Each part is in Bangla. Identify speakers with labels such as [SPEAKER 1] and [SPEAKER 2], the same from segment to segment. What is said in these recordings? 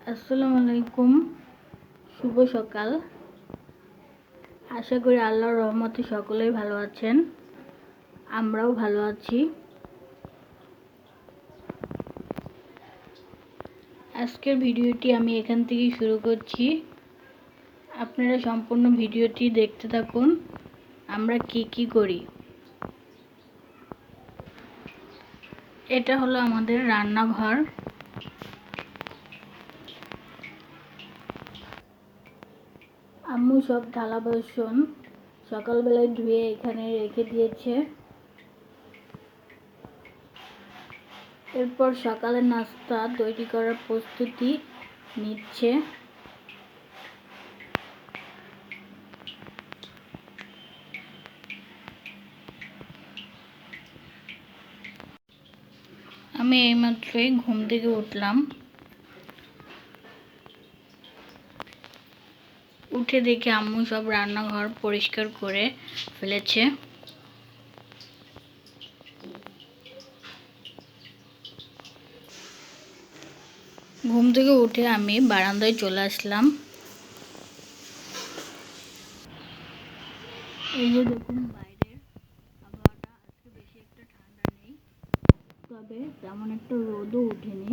[SPEAKER 1] আসসালামু আলাইকুম। শুভ সকাল। আশা করি আল্লাহর রহমতে সকলেই ভালো আছেন। আমরাও ভালো আছি। আজকের ভিডিওটি আমি এখান থেকেই শুরু করছি। আপনারা সম্পূর্ণ ভিডিওটি দেখতে থাকুন। আমরা কি কি করি? এটা হলো আমাদের রান্নাঘর। সব থালা বাসন সকালবেলায় ধুয়ে এখানে রেখে দিয়েছে। এরপর সকালের নাস্তা তৈরি করার প্রস্তুতি নিচ্ছে। আমি এইমাত্রই ঘুম থেকে উঠলাম। উঠে দেখে আম্মু সব রান্নাঘর পরিষ্কার করে ফেলেছে। ঘুম থেকে উঠে আমি বারান্দায় চলে আসলাম। এই যে দেখুন বাইরের আবহাওয়াটা, আজকে বেশি একটা ঠান্ডা নেই, তবে তেমন একটা রোদও ওঠেনি।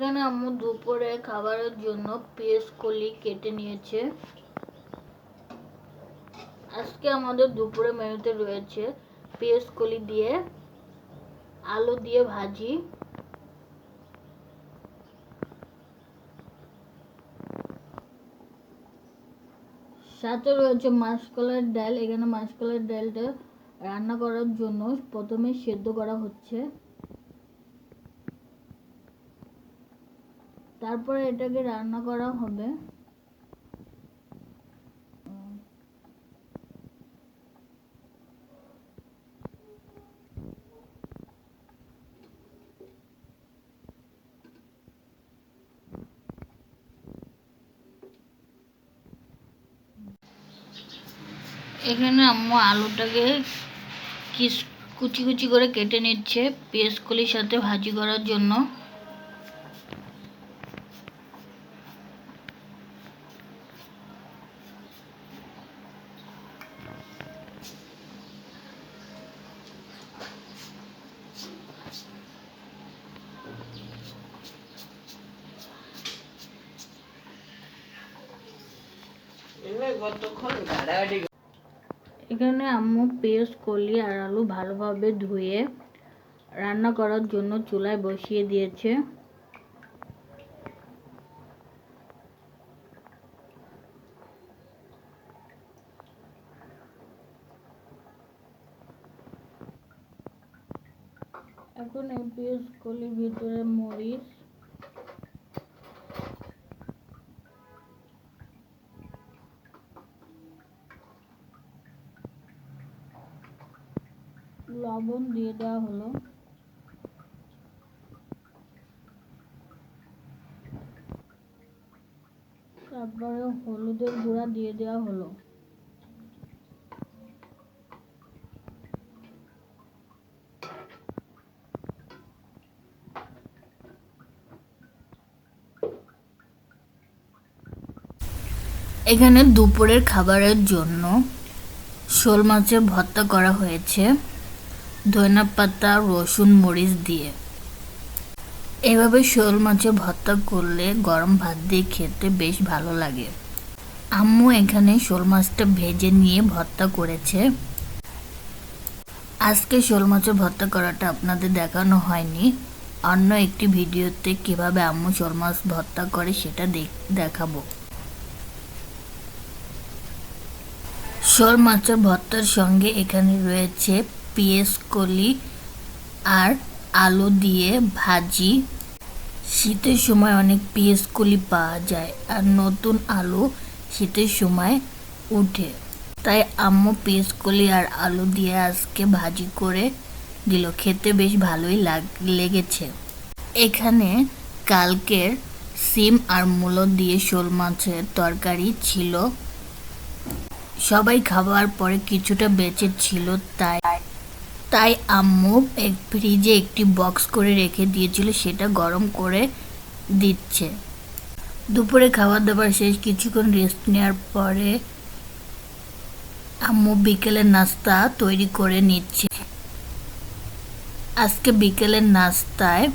[SPEAKER 1] এখানে আম্মু দুপুরে খাবারের জন্য পেঁয়াজ কলি কেটে নিয়েছে। আজকে আমাদের দুপুরে মেনুতে রয়েছে পেঁয়াজ কলি দিয়ে আলু দিয়ে ভাজি। সাথে রয়েছে মাসকলাইয়ের ডাল। এখানে মাসকলাইয়ের ডালটা রান্না করার জন্য প্রথমে সেদ্ধ করা হচ্ছে। তারপরে এটাকে রান্না করা হবে। এখানে আম্মু আলুটাকে কিস কুচি কুচি করে কেটে নিচ্ছে পেঁয়াজ কলির সাথে ভাজি করার জন্য। এখানে আম্মু পেঁয়াজ কলি আর আলু ভালোভাবে ধুয়ে রান্না করার জন্য চুলায় বসিয়ে দিয়েছে। এখন এই পেঁয়াজ কলির ভিতরে মরিচ লবণ দিয়ে দেওয়া হলো। তারপরে হলুদের গুঁড়া দিয়ে দেওয়া হলো। এখানে দুপুরের খাবারের জন্য শোল মাছের ভর্তা করা হয়েছে। ধনিয়া পাতা রসুন, মরিচ দিয়ে। এভাবে শোল মাছের ভর্তা করলে গরম ভাত দিয়ে খেতে বেশ ভালো লাগে। আম্মু এখানে শোল মাছটা ভেজে নিয়ে ভর্তা করেছে। আজকে শোল মাছের ভর্তা করাটা আপনাদের দেখানো হয়নি। অন্য একটি ভিডিওতে কীভাবে আম্মু শোল মাছ ভর্তা করে সেটা দেখাবো। শোল মাছের ভর্তার সঙ্গে এখানে রয়েছে পেঁয়াজ, কলি আর আলু দিয়ে ভাজি। শীতের সময় অনেক পেঁয়াজ, কলি পাওয়া যায় আর নতুন আলু শীতের সময় উঠে। তাই আম্মু পিসকলি আর আলু দিয়ে আজকে ভাজি করে দিল। খেতে বেশ ভালোই লাগ, লেগেছে। এখানে কালকের সিম আর মূলো দিয়ে শোল মাছের তরকারি ছিল। সবাই খাবার পরে কিছুটা বেঁচে ছিল, তাই তাই আম্মু এক ফ্রিজে একটি বক্স করে রেখে দিয়েছিল, সেটা গরম করে দিচ্ছে। দুপুরে খাবার দাবার শেষ কিছুক্ষণ রেস্ট নেওয়ার পরে আম্মু বিকেলের নাস্তা তৈরি করে নিচ্ছে। আজকে বিকেলের নাস্তায়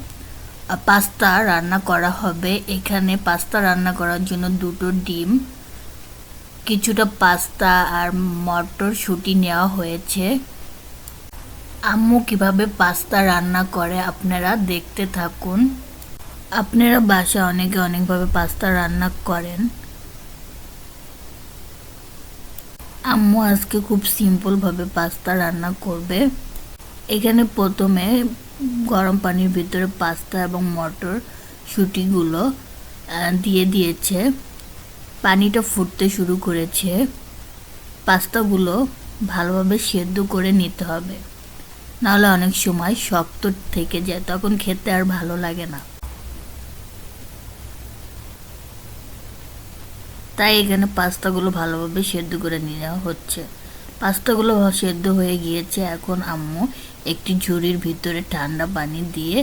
[SPEAKER 1] পাস্তা রান্না করা হবে। এখানে পাস্তা রান্না করার জন্য দুটো ডিম, কিছুটা পাস্তা আর মটরশুঁটি নেওয়া হয়েছে। আম্মু কীভাবে পাস্তা রান্না করে আপনারা দেখতে থাকুন। আপনারা বাসা অনেকে অনেকভাবে পাস্তা রান্না করেন। আম্মু আজকে খুব সিম্পলভাবে পাস্তা রান্না করবে। এখানে প্রথমে গরম পানির ভিতরে পাস্তা এবং মটর শুটিগুলো দিয়ে দিয়েছে। পানিটা ফুটতে শুরু করেছে। পাস্তাগুলো ভালোভাবে সেদ্ধ করে নিতে হবে। নাহলে অনেক সময় শক্ত থেকে যায়, তখন খেতে আর ভালো লাগে না। তাই এখানে পাস্তাগুলো ভালোভাবে সেদ্ধ করে নেওয়া হচ্ছে। পাস্তাগুলো সেদ্ধ হয়ে গিয়েছে। এখন আম্মু একটি ঝুড়ির ভিতরে ঠান্ডা পানি দিয়ে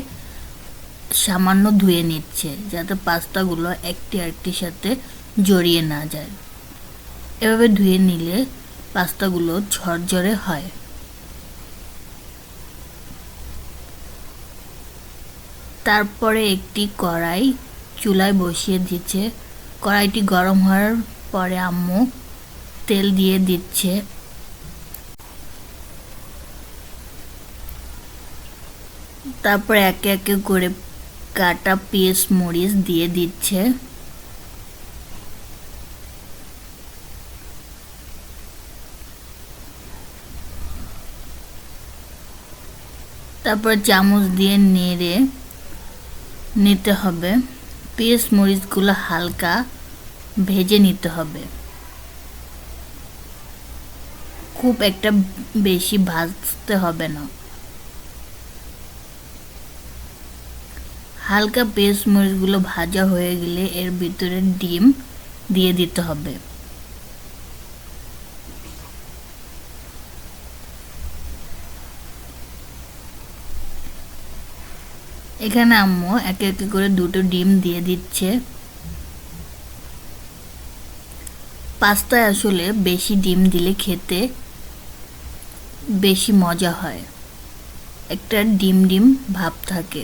[SPEAKER 1] সামান্য ধুয়ে নিচ্ছে, যাতে পাস্তাগুলো একটি আরেকটির সাথে জড়িয়ে না যায়। এভাবে ধুয়ে নিলে পাস্তাগুলো ঝরঝরে হয়। তারপরে একটি কড়াই চুলায় বসিয়ে দিচ্ছে। কড়াইটি গরম হওয়ার পরে আম্মু তেল দিয়ে দিচ্ছে। তারপর একে একে করে কাটা পিস মরিচ দিয়ে দিচ্ছে। তারপর চামচ দিয়ে নেড়ে নিতে হবে। পেঁয়াজ মরিচগুলো হালকা ভেজে নিতে হবে। খুব একটা বেশি ভাজতে হবে না। হালকা পেস্ট মরিচগুলো ভাজা হয়ে গেলে এর ভিতরে ডিম দিয়ে দিতে হবে। এখানে আম্মু একে একে করে দুটো ডিম দিয়ে দিচ্ছে। পাস্তায় আসলে বেশি ডিম দিলে খেতে বেশি মজা হয়। একটা ডিম ডিম ভাব থাকে।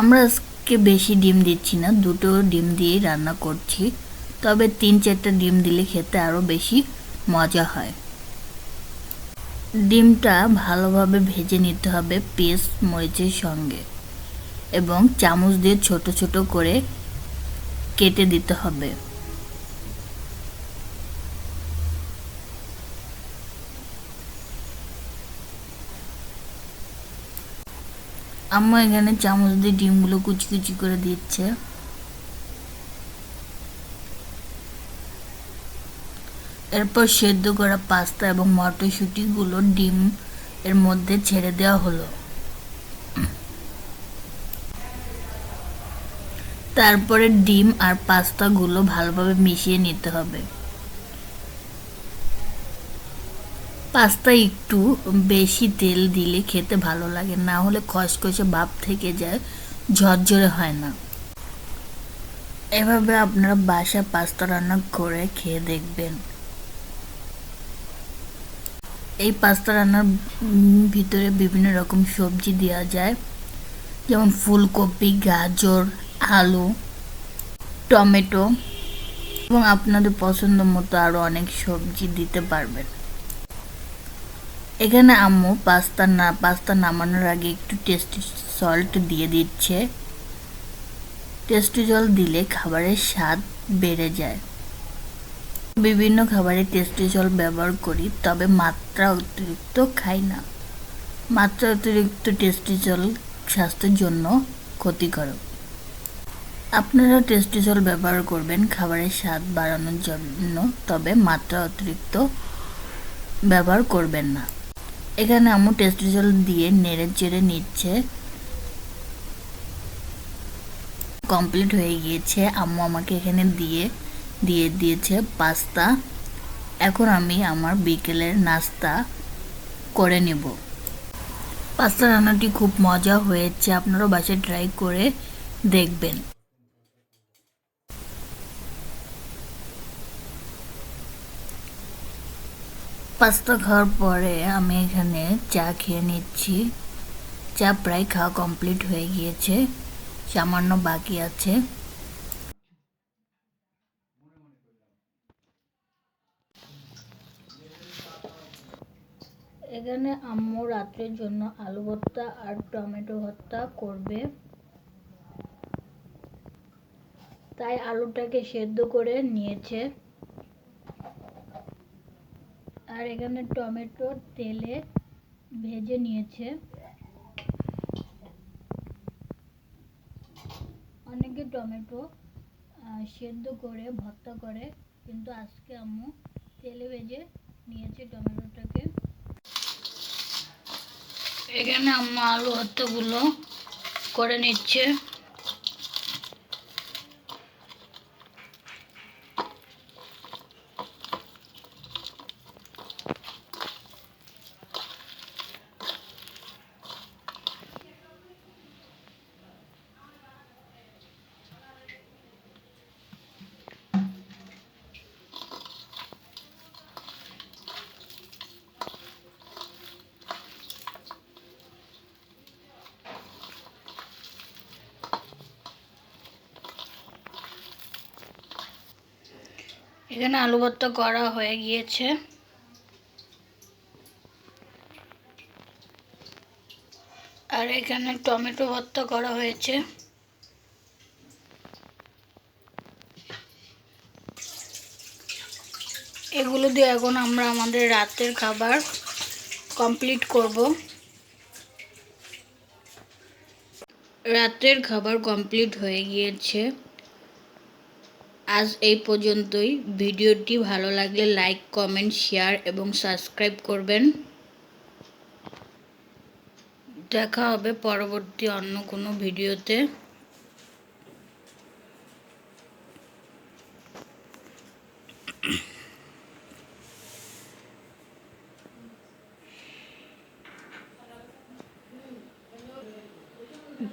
[SPEAKER 1] আমরা আজকে বেশি ডিম দিচ্ছি না, দুটো ডিম দিয়েই রান্না করছি। তবে তিন চারটা ডিম দিলে খেতে আরও বেশি মজা হয়। ডিমটা ভালোভাবে ভেজে নিতে হবে পেস্ট মরিচের সঙ্গে এবং চামচ দিয়ে ছোট ছোট করে কেটে দিতে হবে। আম্মা এখানে চামচ দিয়ে ডিমগুলো কুচি কুচি করে দিচ্ছে। এরপর সেদ্ধ করা পাস্তা এবং মটরশুঁটিগুলো ডিম এর মধ্যে ছেড়ে দেওয়া হলো। তারপরে ডিম আর পাস্তাগুলো ভালোভাবে মিশিয়ে নিতে হবে। পাস্তা একটু বেশি তেল দিলে খেতে ভালো লাগে, না হলে খসখসে ভাব থেকে যায়, ঝরঝরে হয় না। এভাবে আপনারা বাসা পাস্তা রান্না করে খেয়ে দেখবেন। এই পাস্তা রান্নার ভিতরে বিভিন্ন রকম সবজি দেওয়া যায়। যেমন ফুলকপি, গাজর, আলু, টমেটো এবং আপনাদের পছন্দ মতো আরও অনেক সবজি দিতে পারবেন। এখানে আম্মু পাস্তা না, পাস্তা নামানোর আগে একটু টেস্টি সল্ট দিয়ে দিচ্ছে। টেস্টি জল দিলে খাবারের স্বাদ বেড়ে যায়। বিভিন্ন খাবারে টেস্টি জল ব্যবহার করি, তবে মাত্রা অতিরিক্ত খাই না। মাত্রা অতিরিক্ত টেস্টি জল স্বাস্থ্যের জন্য ক্ষতিকারক। আপনারা টেস্টি জল ব্যবহার করবেন খাবারের স্বাদ বাড়ানোর জন্য, তবে মাত্রা অতিরিক্ত ব্যবহার করবেন না। এখানে আম্মু টেস্টি জল দিয়ে নেড়ে চেড়ে নিচ্ছে। কমপ্লিট হয়ে গিয়েছে। আম্মু আমাকে এখানে দিয়ে দিয়ে দিয়েছে পাস্তা। এখন আমি আমার বিকেলের নাস্তা করে নেব। পাস্তা রান্নাটি খুব মজা হয়েছে, আপনারাও বাসায় ট্রাই করে দেখবেন। পাস্তা খাওয়ার পরে আমি এখানে চা খেয়ে নিচ্ছি। চা প্রায় খাওয়া কমপ্লিট হয়ে গিয়েছে, সামান্য বাকি আছে। এখানে আম্মু রাত্রের জন্য আলু ভর্তা আর টমেটো ভর্তা করবে। তাই আলুটাকে সেদ্ধ করে নিয়েছে। আর এখানে টমেটো তেলে ভেজে নিয়েছে। অনেকে টমেটো সেদ্ধ করে, ভর্তা করে, কিন্তু আজকে আম্মু তেলে ভেজে নিয়েছে টমেটোটাকে। এখানে আমার আলু হত্তগুলো করে নিচ্ছে। এখানে আলু ভর্তা করা হয়ে গিয়েছে। আর এখানে টমেটো ভর্তা করা হয়েছে। এগুলো দিয়ে এখন আমরা আমাদের রাতের খাবার কমপ্লিট করব। রাতের খাবার কমপ্লিট হয়ে গিয়েছে। আজ এই পর্যন্তই। ভিডিওটি ভালো লাগলে লাইক, কমেন্ট, শেয়ার এবং সাবস্ক্রাইব করবেন। দেখা হবে পরবর্তী অন্য কোনো ভিডিওতে।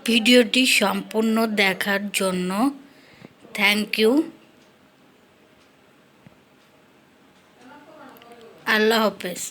[SPEAKER 1] ভিডিওটি সম্পূর্ণ দেখার জন্য থ্যাংক ইউ। আল্লাহ হাফেজ।